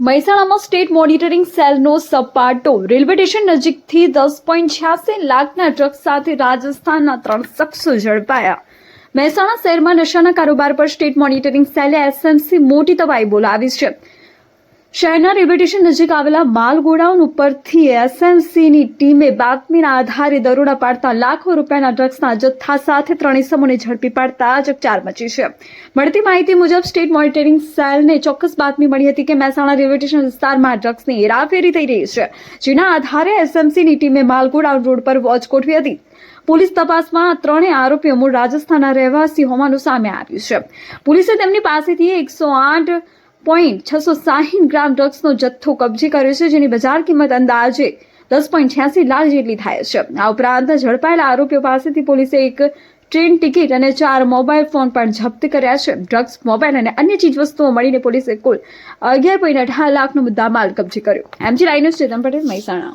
મહેસાણામાં state monitoring સેલનો સપાટો. Railway station નજીકથી દસ પોઈન્ટ છ્યાસી લાખના ટ્રક સાથે રાજસ્થાનના ત્રણ શખ્સો ઝડપાયા. મહેસાણા શહેરમાં નશાના કારોબાર પર સ્ટેટ મોનિટરિંગ સેલે એસએમસી મોટી તબાહી બોલાવી છે. શહેરના રેલવે નજીક આવેલા માલ ગોડાઉન ઉપરથી એસએમસીની ટીમે બાતમીના આધારે દરોડા પાડતા લાખો રૂપિયાના ડ્રગ્સના જથ્થા સાથે ત્રણ ઇસમોને ઝડપી પાડતા ચકચાર મચી છે. મળતી માહિતી મુજબ સ્ટેટ મોનિટરિંગ સેલને ચોક્કસ બાતમી મળી હતી કે મહેસાણા રેલવે સ્ટેશન વિસ્તારમાં ડ્રગ્સની હેરાફેરી થઈ રહી છે, જેના આધારે એસએમસીની ટીમે માલ ગોડાઉન રોડ પર વોચ ગોઠવી હતી. પોલીસ તપાસમાં ત્રણેય આરોપીઓ મૂળ રાજસ્થાનના રહેવાસી હોવાનું સામે આવ્યું છે. પોલીસે તેમની પાસેથી એકસો આઠ પોઈન્ટ છસો સાહીઠ ગ્રામ ડ્રગ્સનો જથ્થો કબજે કર્યો છે, જેની બજાર કિંમત અંદાજે દસ પોઈન્ટ છ્યાસી લાખ જેટલી થાય છે. આ ઉપરાંત ઝડપાયેલા આરોપીઓ પાસેથી પોલીસે એક ટ્રેન ટિકિટ અને ચાર મોબાઈલ ફોન પણ જપ્ત કર્યા છે. ડ્રગ્સ, મોબાઈલ અને અન્ય ચીજવસ્તુઓ મળીને પોલીસે કુલ અગિયાર પોઈન્ટ અઢાર લાખનો મુદ્દામાલ કબજે કર્યો. એમજી લાઈનો ચેતન પટેલ, મહેસાણા.